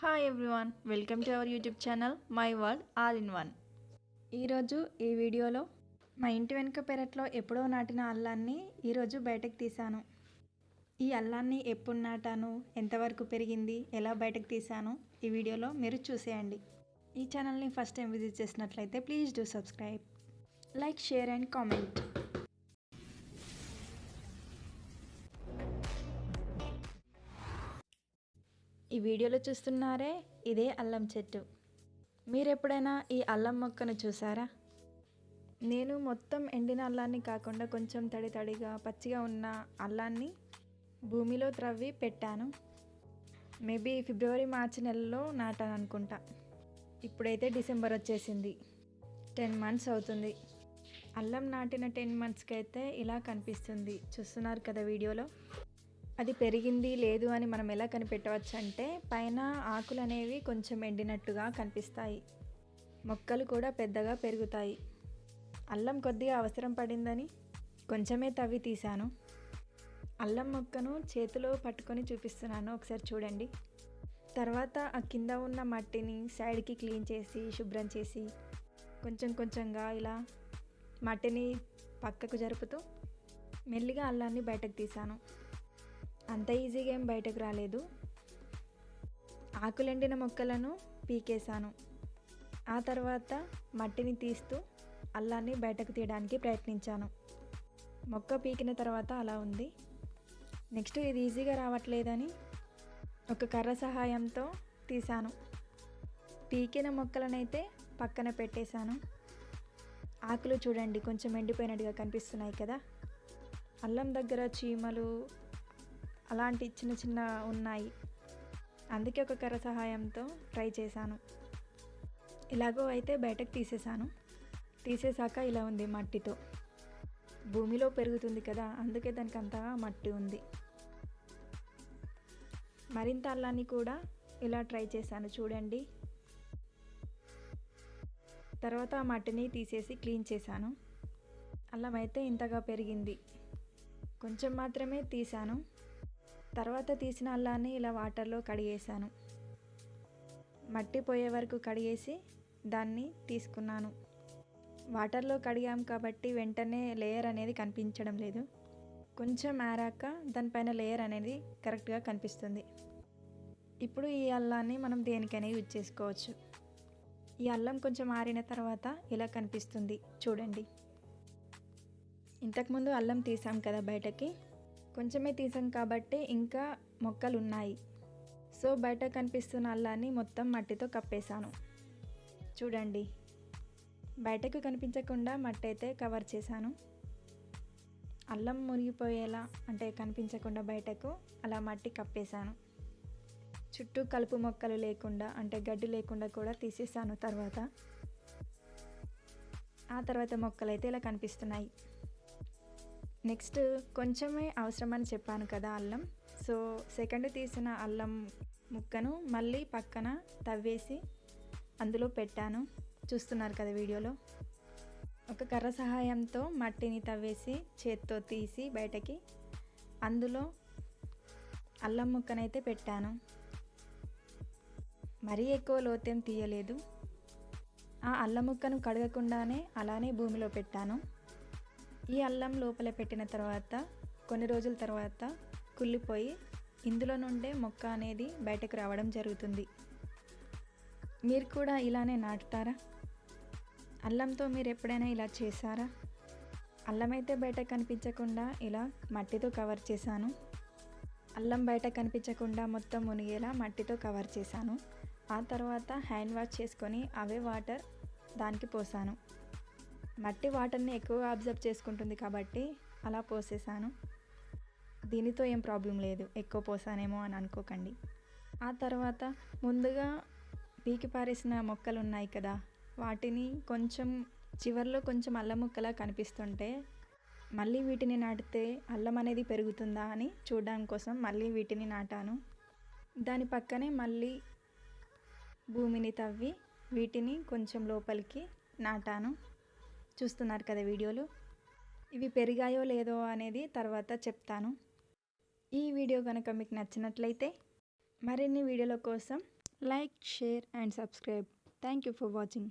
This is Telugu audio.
Hi everyone welcome to our YouTube channel my world all in one ఈరోజు ఈ వీడియోలో మా ఇంటి వెనుక పెరట్లో ఎప్పుడో నాటిన అల్లాన్ని ఈరోజు బయటకు తీశాను. ఈ అల్లాన్ని ఎప్పుడు నాటాను ఎంతవరకు పెరిగింది ఎలా బయటకు తీశాను ఈ వీడియోలో మీరు చూసేయండి. ఈ ఛానల్ని ఫస్ట్ టైం విజిట్ చేసినట్లయితే please do subscribe like share and comment ఈ వీడియోలో చూస్తున్నారే ఇదే అల్లం చెట్టు. మీరు ఎప్పుడైనా ఈ అల్లం మొక్కను చూసారా? నేను మొత్తం ఎండిన అల్లాన్ని కాకుండా కొంచెం తడి తడిగా పచ్చిగా ఉన్న అల్లాన్ని భూమిలో త్రవ్వి పెట్టాను. మేబీ ఫిబ్రవరి మార్చి నెలలో నాటాను అనుకుంటా. ఇప్పుడైతే డిసెంబర్ వచ్చేసింది. టెన్ మంత్స్ అవుతుంది. అల్లం నాటిన టెన్ మంత్స్కి అయితే ఇలా కనిపిస్తుంది. చూస్తున్నారు కదా వీడియోలో? అది పెరిగింది లేదు అని మనం ఎలా కనిపెట్టవచ్చు అంటే పైన ఆకులు అనేవి కొంచెం ఎండినట్టుగా కనిపిస్తాయి. మొక్కలు కూడా పెద్దగా పెరుగుతాయి. అల్లం కొద్దిగా అవసరం పడిందని కొంచెమే తవ్వి తీశాను. అల్లం మొక్కను చేతిలో పట్టుకొని చూపిస్తున్నాను. ఒకసారి చూడండి. తర్వాత ఆ కింద ఉన్న మట్టిని సైడ్కి క్లీన్ చేసి శుభ్రం చేసి కొంచెం కొంచెంగా ఇలా మట్టిని పక్కకు జరుపుతూ మెల్లిగా అల్లాన్ని బయటకు తీశాను. అంత ఈజీగా ఏం బయటకు రాలేదు. ఆకులెండిన మొక్కలను పీకేశాను. ఆ తర్వాత మట్టిని తీస్తూ అల్లాన్ని బయటకు తీయడానికి ప్రయత్నించాను. మొక్క పీకిన తర్వాత అలా ఉంది. నెక్స్ట్ ఇది ఈజీగా రావట్లేదని ఒక కర్ర సహాయంతో తీశాను. పీకిన మొక్కలనైతే పక్కన పెట్టేశాను. ఆకులు చూడండి కొంచెం ఎండిపోయినట్టుగా కనిపిస్తున్నాయి కదా. అల్లం దగ్గర చీమలు అలాంటి చిన్న చిన్న ఉన్నాయి. అందుకే ఒక కర్ర సహాయంతో ట్రై చేశాను. ఇలాగో అయితే బయటకు తీసేశాను. తీసేశాక ఇలా ఉంది మట్టితో. భూమిలో పెరుగుతుంది కదా అందుకే దానికి అంతగా మట్టి ఉంది. మరింత అల్లాన్ని కూడా ఇలా ట్రై చేశాను చూడండి. తర్వాత ఆ మట్టిని తీసేసి క్లీన్ చేశాను. అల్లం అయితే ఇంతగా పెరిగింది. కొంచెం మాత్రమే తీశాను. తర్వాత తీసిన అల్లాన్ని ఇలా వాటర్లో కడిగేశాను. మట్టి పోయే వరకు కడిగేసి దాన్ని తీసుకున్నాను. వాటర్లో కడిగాం కాబట్టి వెంటనే లేయర్ అనేది కనిపించడం లేదు. కొంచెం ఆరాక దానిపైన లేయర్ అనేది కరెక్ట్గా కనిపిస్తుంది. ఇప్పుడు ఈ అల్లాన్ని మనం దేనికైనా యూజ్ చేసుకోవచ్చు. ఈ అల్లం కొంచెం ఆరిన తర్వాత ఇలా కనిపిస్తుంది. చూడండి. ఇంతకుముందు అల్లం తీసాం కదా బయటకి. కొంచెమే తీసాం కాబట్టి ఇంకా మొక్కలు ఉన్నాయి సో బయట కనిపిస్తున్న అల్లాన్ని మొత్తం మట్టితో కప్పేశాను. చూడండి. బయటకు కనిపించకుండా మట్టి అయితే కవర్ చేశాను. అల్లం మురిగిపోయేలా అంటే కనిపించకుండా బయటకు అలా మట్టి కప్పేశాను. చుట్టూ కలుపు మొక్కలు లేకుండా అంటే గడ్డి లేకుండా కూడా తీసేసాను తర్వాత. ఆ తర్వాత మొక్కలు అయితే ఇలా కనిపిస్తున్నాయి. నెక్స్ట్ కొంచెమే అవసరమని చెప్పాను కదా అల్లం. సో సెకండ్ తీసిన అల్లం ముక్కను మళ్ళీ పక్కన తవ్వేసి అందులో పెట్టాను. చూస్తున్నారు కదా వీడియోలో? ఒక కర్ర సహాయంతో మట్టిని తవ్వేసి చేత్తో తీసి బయటకి అందులో అల్లం ముక్కనైతే పెట్టాను. మరీ ఎక్కువ లోతేం తీయలేదు. ఆ అల్లం ముక్కను కడగకుండానే అలానే భూమిలో పెట్టాను. ఈ అల్లం లోపల పెట్టిన తర్వాత కొన్ని రోజుల తర్వాత కుళ్ళిపోయి ఇందులో నుండే మొక్క అనేది బయటకు రావడం జరుగుతుంది. మీరు కూడా ఇలానే నాటుతారా? అల్లంతో మీరు ఎప్పుడైనా ఇలా చేశారా? అల్లం అయితే బయట కనిపించకుండా ఇలా మట్టితో కవర్ చేశాను. అల్లం బయట కనిపించకుండా మొత్తం మునిగేలా మట్టితో కవర్ చేశాను. ఆ తర్వాత హ్యాండ్ వాష్ చేసుకొని అవే వాటర్ దానికి పోసాను. మట్టి వాటర్ని ఎక్కువగా అబ్జర్వ్ చేసుకుంటుంది కాబట్టి అలా పోసేసాను. దీనితో ఏం ప్రాబ్లం లేదు. ఎక్కువ పోసానేమో అని అనుకోకండి. ఆ తర్వాత ముందుగా పీకి పారేసిన మొక్కలు ఉన్నాయి కదా వాటిని కొంచెం చివర్లో కొంచెం అల్లం ముక్కలా కనిపిస్తుంటే మళ్ళీ వీటిని నాటితే అల్లం అనేది పెరుగుతుందా అని చూడడం కోసం మళ్ళీ వీటిని నాటాను. దాని పక్కనే మళ్ళీ భూమిని తవ్వి వీటిని కొంచెం లోపలికి నాటాను. చూస్తున్నారు కదా వీడియోలు? ఇవి పెరిగాయో లేదో అనేది తర్వాత చెప్తాను. ఈ వీడియో కనుక మీకు నచ్చినట్లయితే మరిన్ని వీడియోల కోసం like share and subscribe. Thank you for watching.